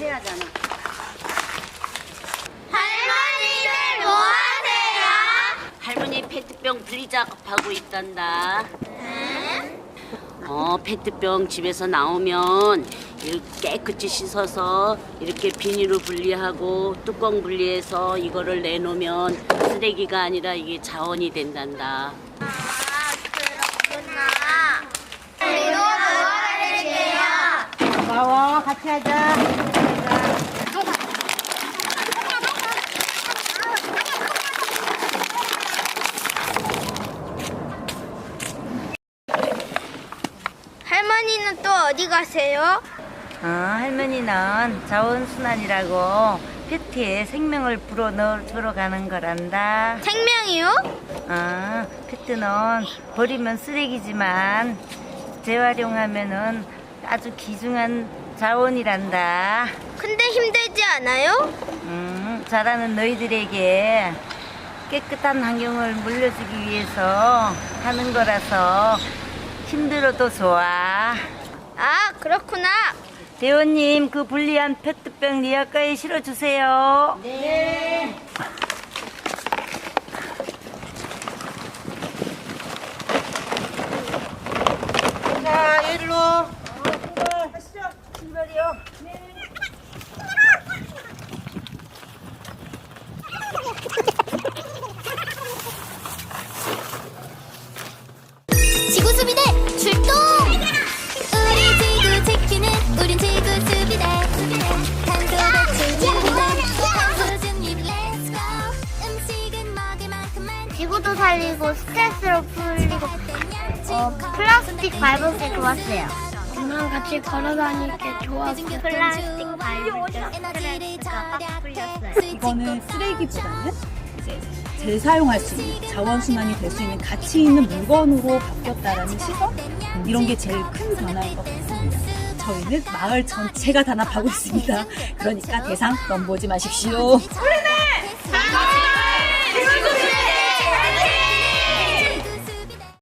해야 하잖아. 할머니들 뭐 하세요? 할머니 페트병 분리작업하고 있단다. 어, 페트병 집에서 나오면 이렇게 깨끗이 씻어서 이렇게 비닐로 분리하고 뚜껑 분리해서 이거를 내놓으면 쓰레기가 아니라 이게 자원이 된단다. 아, 그렇구나. 이거 먹어야 될게요. 고마워, 같이 하자. 할머니는 또 어디 가세요? 어, 할머니는 자원순환이라고 페트에 생명을 불어넣으러 가는 거란다 생명이요? 어, 페트는 버리면 쓰레기지만 재활용하면은 아주 귀중한 자원이란다 근데 힘들지 않아요? 음, 잘하는 너희들에게 깨끗한 환경을 물려주기 위해서 하는 거라서 힘들어도 좋아. 아, 그렇구나. 대원님, 그 불리한 페트병 리아가에 실어주세요. 네. 지구도 살리고 스트레스를 풀리고 어, 플라스틱 밟을 때 좋았어요. 엄마랑 같이 걸어다니기 좋았어요. 플라스틱 밟을 때 스트레스가 빡 풀렸어요. 이거는 쓰레기보다는 이제 재사용할 수 있는 자원순환이 될 수 있는 가치 있는 물건으로 바뀌었다라는 시선 이런 게 제일 큰 변화인 것 같습니다. 저희는 마을 전체가 단합하고 있습니다. 그러니까 대상 넘보지 마십시오. 소리내!